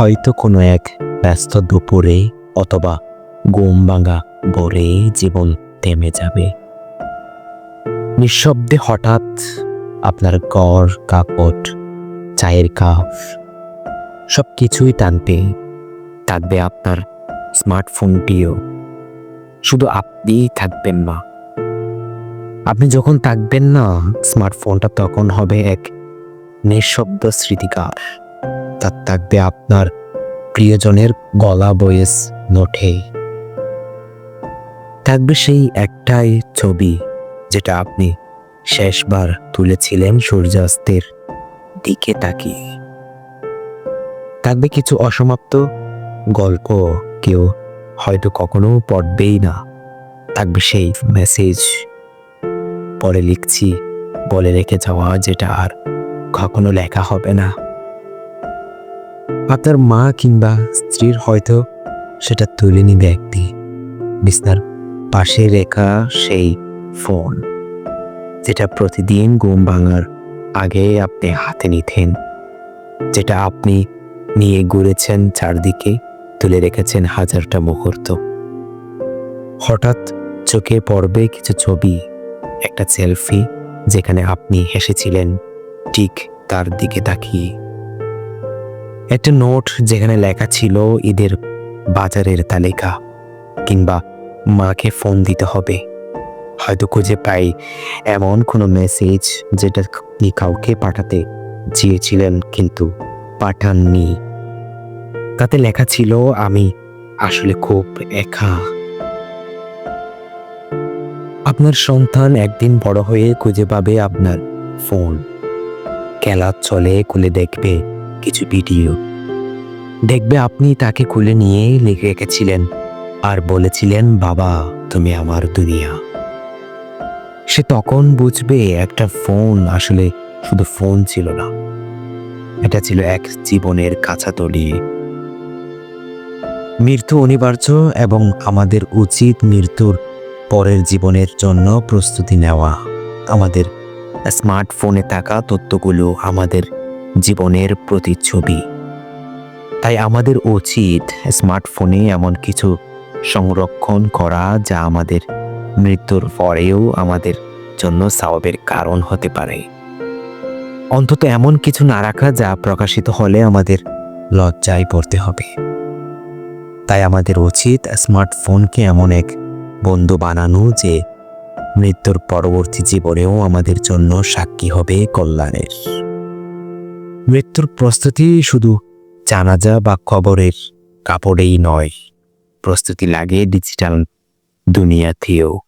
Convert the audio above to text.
হয়তো কোনো এক ব্যস্ত দুপুরে অথবা ভাঙা ভোরে জীবন থেমে যাবে। নিঃশব্দে হঠাৎ আপনার গড়, কাপড়, চায়ের কাপ সব কিছুই টানবে থাকবে আপনার স্মার্টফোনটিও। শুধু আপনিই থাকবেন না। আপনি যখন থাকবেন না, স্মার্টফোনটা তখন হবে এক নিঃশব্দ স্মৃতিকার। তার থাকবে আপনার প্রিয়জনের গলা বয়েস নোটে থাকবে সেই একটাই ছবি, যেটা আপনি শেষবার তুলেছিলেন সূর্যাস্তের দিকে তাকিয়ে। থাকবে কিছু অসমাপ্ত গল্প, কেউ হয়তো কখনো পড়বেই না। থাকবে সেই মেসেজ, পরে লিখছি, বলে রেখে যাওয়া, যেটা আর কখনো লেখা হবে না। আপনার মা কিংবা স্ত্রীর হয়তো সেটা তুলে নিবে একটি বিছনার পাশে রেখা সেই ফোন, যেটা প্রতিদিন ঘুম ভাঙার আগে আপনি হাতে নিতেন, যেটা আপনি নিয়ে ঘুরেছেন চারদিকে, তুলে রেখেছেন হাজারটা মুহূর্ত। হঠাৎ চোখে পড়বে কিছু ছবি, একটা সেলফি, যেখানে আপনি হেসেছিলেন, ঠিক তার দিকে তাকিয়ে। একটা নোট যেখানে লেখা ছিল ঈদের বাজারের তালিকা কিংবা মাকে ফোন দিতে হবে। হয়তো খুঁজে পাই এমন কোনো মেসেজ যেটা আপনি কাউকে পাঠাতে চেয়েছিলেন কিন্তু পাঠাননি। তাতে লেখা ছিল, আমি আসলে খুব একা। আপনার সন্তান একদিন বড় হয়ে খুঁজে পাবে আপনার ফোন। খেলা চলে, খুলে দেখবে কিছু ভিডিও। দেখবে আপনি তাকে খুলে নিয়ে লিখে রেখেছিলেন আর বলেছিলেন, বাবা, তুমি আমার দুনিয়া। সে তখন বুঝবে একটা ফোন আসলে শুধু ফোন ছিল না। এটা ছিল এক জীবনের কাছাতলি মৃত্যু অনিবার্য এবং আমাদের উচিত মৃত্যুর পরের জীবনের জন্য প্রস্তুতি নেওয়া। আমাদের স্মার্টফোনে থাকা তথ্যগুলো আমাদের জীবনের প্রতিচ্ছবি। তাই আমাদের উচিত স্মার্টফোনে এমন কিছু সংরক্ষণ করা যা আমাদের মৃত্যুর পরেও আমাদের জন্য সাওয়াবের কারণ হতে পারে। অন্তত এমন কিছু না রাখা যা প্রকাশিত হলে আমাদের লজ্জায় পড়তে হবে। তাই আমাদের উচিত স্মার্টফোনকে এমন এক বন্ধু বানানো যে মৃত্যুর পরবর্তী জীবনেও আমাদের জন্য সাক্ষী হবে কল্যাণের। মৃত্যুর প্রস্তুতি শুধু জানাজা বা কবরের কাপড়েই নয়। প্রস্তুতি লাগে ডিজিটাল দুনিয়াতেও।